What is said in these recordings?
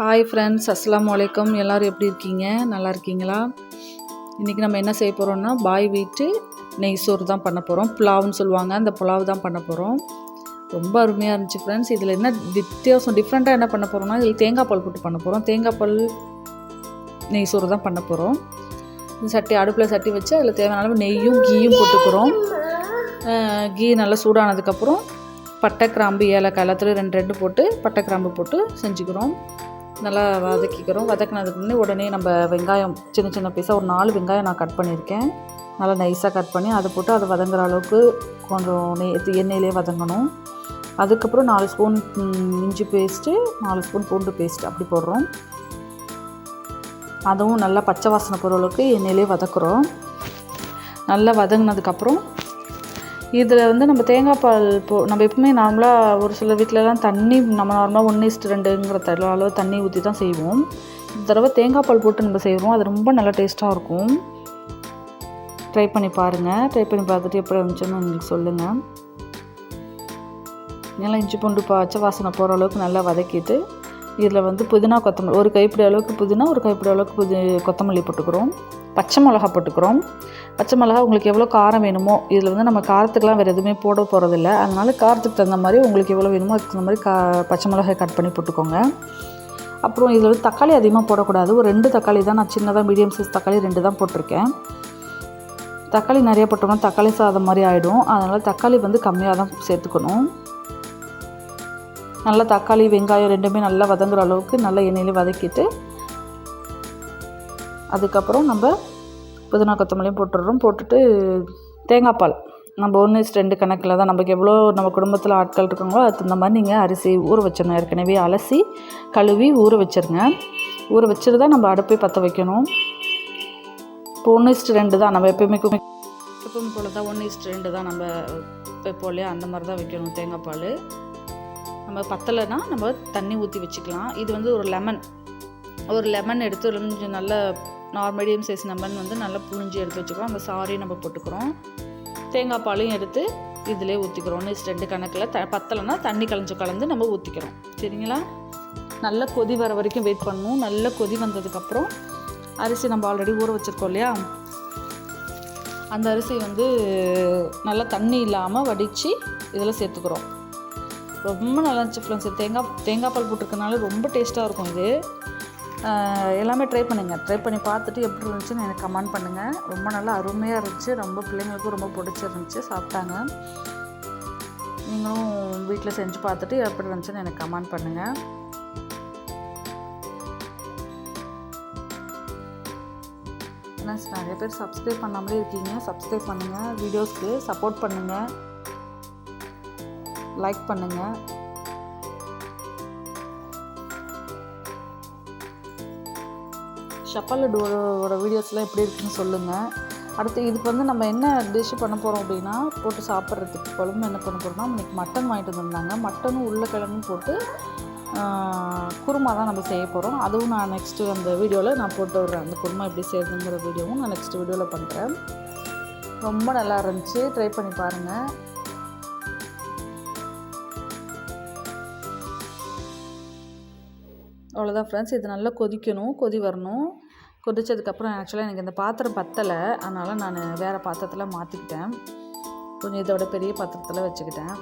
Hi friends அஸ்லாம் வலைக்கம் எல்லோரும் எப்படி இருக்கீங்க? நல்லா இருக்கீங்களா? இன்றைக்கி நம்ம என்ன செய்ய போகிறோம்னா பாய் வீட்டு நெய் சோறு தான் பண்ண போகிறோம் புலாவ்னு சொல்லுவாங்க. அந்த புலாவ் தான் பண்ண போகிறோம் ரொம்ப அருமையாக இருந்துச்சு ஃப்ரெண்ட்ஸ் இதில் என்ன வித்தியாசம் டிஃப்ரெண்ட்டாக என்ன பண்ண போகிறோம்னா இதில் தேங்காய் பால் போட்டு பண்ண போகிறோம் தேங்காய் பால் நெய் சோறு தான் பண்ண போகிறோம் சட்டி அடுப்பில் சட்டி வச்சு அதில் தேவையான அளவு நெய்யும் கீயும் போட்டுக்கிறோம். கீ நல்லா சூடானதுக்கப்புறம் பட்டை கிராம்பு ஏலக்காய் எல்லாத்துலேயும் ரெண்டு ரெண்டு போட்டு பட்டை கிராம்பு போட்டு செஞ்சுக்கிறோம். நல்லா வதக்கிக்கிறோம். வதக்கினதுக்கு முன்னே உடனே நம்ம வெங்காயம் சின்ன சின்ன பீஸாக ஒரு நாலு வெங்காயம் நான் கட் பண்ணியிருக்கேன். நல்லா நைஸாக கட் பண்ணி அதை போட்டு அதை வதங்குற அளவுக்கு கொஞ்சம் நெய் எண்ணெயிலே வதங்கணும். அதுக்கப்புறம் நாலு ஸ்பூன் இஞ்சி பேஸ்ட்டு நாலு ஸ்பூன் பூண்டு பேஸ்ட் அப்படி போடுறோம். அதுவும் நல்லா பச்சை வாசனை போகிற அளவுக்கு எண்ணெயிலே வதக்குறோம். நல்லா வதங்கினதுக்கப்புறம் இதில் வந்து நம்ம தேங்காய் பால் போ நம்ம எப்பவுமே நார்மலாக ஒரு சில வீட்டிலலாம் தண்ணி நம்ம நார்மலாக ஒன்று இஸ்ட் ரெண்டுங்கிற அளவு தண்ணி ஊற்றி தான் செய்வோம். இந்த தடவை தேங்காய் பால் போட்டு நம்ம செய்வோம் அது ரொம்ப நல்லா டேஸ்ட்டாக இருக்கும். ட்ரை பண்ணி பாருங்கள் ட்ரை பண்ணி பார்த்துட்டு எப்படி இருந்துச்சுன்னு உங்களுக்கு சொல்லுங்கள் நல்லா இஞ்சி பூண்டு பச்சை வாசனை போகிற அளவுக்கு நல்லா வதக்கிட்டு இதில் வந்து புதினா கொத்தமல்லி ஒரு கைப்பிடி அளவுக்கு புதினா ஒரு கைப்பிடி அளவுக்கு புதி கொத்தமல்லி போட்டுக்கிறோம். பச்சை மிளகா போட்டுக்கிறோம். பச்சை மிளகா உங்களுக்கு எவ்வளோ காரம் வேணுமோ இதில் வந்து நம்ம காரத்துக்கெலாம் வேறு எதுவுமே போட போகிறதில்ல அதனால காரத்துக்கு தகுந்த மாதிரி உங்களுக்கு எவ்வளோ வேணுமோ அதுக்கு தகுந்த மாதிரி கா பச்சை மிளகாய் கட் பண்ணி போட்டுக்கோங்க. அப்புறம் இதில் வந்து தக்காளி அதிகமாக போடக்கூடாது. ஒரு ரெண்டு தக்காளி தான் நான் சின்னதாக மீடியம் சைஸ் தக்காளி ரெண்டு தான் போட்டிருக்கேன். தக்காளி நிறைய போட்டோம்னா தக்காளி சாதம் மாதிரி ஆகிடும் அதனால் தக்காளி வந்து கம்மியாக தான் சேர்த்துக்கணும். நல்லா தக்காளி வெங்காயம் ரெண்டுமே நல்லா வதங்குற அளவுக்கு நல்லா எண்ணெயில் வதக்கிட்டு அதுக்கப்புறம் நம்ம புதினா கொத்தமல்லியும் போட்டுடுறோம். போட்டுட்டு தேங்காய் பால். நம்ம ஒன்று ரெண்டு கணக்கில் தான். நமக்கு எவ்வளோ நம்ம குடும்பத்தில் ஆட்கள் இருக்காங்களோ அதுக்கு தகுந்த மாதிரி நீங்கள் அரிசி ஊற வச்சிடணும். ஏற்கனவே அலசி கழுவி ஊற வச்சிருங்க. ஊற வச்சுட்டு தான் நம்ம அடுப்பை பற்ற வைக்கணும். இப்போ ஒன்று இஸ்ட் ரெண்டு தான். நம்ம எப்பயுமே எப்பவும் போல் தான் ஒன்று இஸ்ட் ரெண்டு தான். நம்ம வைப்போம் இல்லையா அந்த மாதிரி தான் வைக்கணும் தேங்காய் பால். நம்ம பத்தலைன்னா நம்ம தண்ணி ஊற்றி வச்சுக்கலாம். இது வந்து ஒரு லெமன் ஒரு லெமன் எடுத்து கொஞ்சம் நல்ல நார் மீடியம் சைஸ் லெமன் வந்து நல்லா புழிஞ்சு எடுத்து வச்சுக்கிறோம். அந்த சாரையும் நம்ம போட்டுக்கிறோம். தேங்காய் பாலையும் எடுத்து இதிலே ஊற்றிக்கிறோம் ஒன்று ரெண்டு கணக்கில் த பத்தலைன்னா தண்ணி கலைஞ்சு கலந்து நம்ம ஊற்றிக்கிறோம் சரிங்களா? நல்லா கொதி வர வரைக்கும் வெயிட் பண்ணணும். நல்ல கொதி வந்ததுக்கப்புறம் அரிசி நம்ம ஆல்ரெடி ஊற வச்சுருக்கோம் இல்லையா? அந்த அரிசி வந்து நல்லா தண்ணி இல்லாமல் வடித்து இதில் சேர்த்துக்கிறோம். ரொம்ப நல்லா இருந்துச்சு ஃப்ரெண்ட்ஸ் தேங்காய் தேங்காய் பால் போட்டிருக்கனால ரொம்ப டேஸ்ட்டாக இருக்கும் இது. எல்லாமே ட்ரை பண்ணுங்கள் ட்ரை பண்ணி பார்த்துட்டு எப்படி இருந்துச்சுன்னு எனக்கு கமெண்ட் பண்ணுங்கள் ரொம்ப நல்லா அருமையாக இருந்துச்சு. ரொம்ப பிள்ளைங்களுக்கும் ரொம்ப பிடிச்சிருந்துச்சு. சாப்பிட்டாங்க. நீங்களும் வீட்டில் செஞ்சு பார்த்துட்டு எப்படி இருந்துச்சுன்னு எனக்கு கமெண்ட் பண்ணுங்கள் நிறைய பேர் சப்ஸ்கிரைப் பண்ணாமலே இருக்கீங்க. சப்ஸ்கிரைப் பண்ணுங்கள் வீடியோஸ்க்கு சப்போர்ட் பண்ணுங்கள் லைக் பண்ணுங்கள் ஷப்பல் டோரோட வீடியோஸ்லாம் எப்படி இருக்குன்னு சொல்லுங்கள் அடுத்து இதுக்கு வந்து நம்ம என்ன டிஷ் பண்ண போகிறோம் அப்படின்னா போட்டு சாப்பிட்றதுக்கு குழம்பு என்ன பண்ண போகிறோம்னா இன்றைக்கி மட்டன் வாங்கிட்டு வந்திருந்தாங்க. மட்டனும் உருளைக்கிழங்கும் போட்டு குருமா தான் நம்ம செய்ய போகிறோம் அதுவும் நான் நெக்ஸ்ட்டு அந்த வீடியோவில் நான் போட்டு விட்றேன். அந்த குருமா எப்படி செய்யுதுங்கிற வீடியோவும் நான் நெக்ஸ்ட் வீடியோவில் பண்ணுறேன் ரொம்ப நல்லா இருந்துச்சு. ட்ரை பண்ணி பாருங்கள் அவ்வளோதான் ஃப்ரெண்ட்ஸ் இது நல்லா கொதிக்கணும் கொதி வரணும். கொதிச்சதுக்கப்புறம் ஆக்சுவலாக எனக்கு இந்த பாத்திரம் பத்தலை. அதனால் நான் வேறு பாத்திரத்தில் மாற்றிக்கிட்டேன் கொஞ்சம் இதோட பெரிய பாத்திரத்தில் வச்சுக்கிட்டேன்.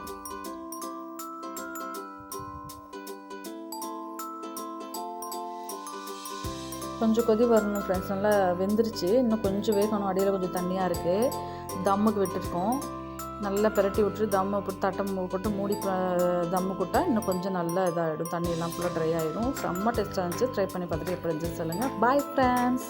கொஞ்சம் கொதி வரணும் ஃப்ரெண்ட்ஸ் நல்லா வெந்துருச்சு. இன்னும் கொஞ்சம் வேகணும். அடியில் கொஞ்சம் தண்ணியாக இருக்குது தம்முக்கு விட்டுருக்கோம். நல்லா பிரட்டி விட்டுட்டு தம்மை போட்டு தட்டம் போட்டு மூடி தம்மு கொட்டா இன்னும் கொஞ்சம் நல்லா இதாகிடும் தண்ணியெல்லாம் ஃபுல்லாக ட்ரை ஆகிடும் செம்ம டேஸ்ட்டாக இருந்துச்சு. ட்ரை பண்ணி பார்த்துட்டு எப்படி இருந்துச்சு சொல்லுங்கள் பாய் ஃப்ரெண்ட்ஸ்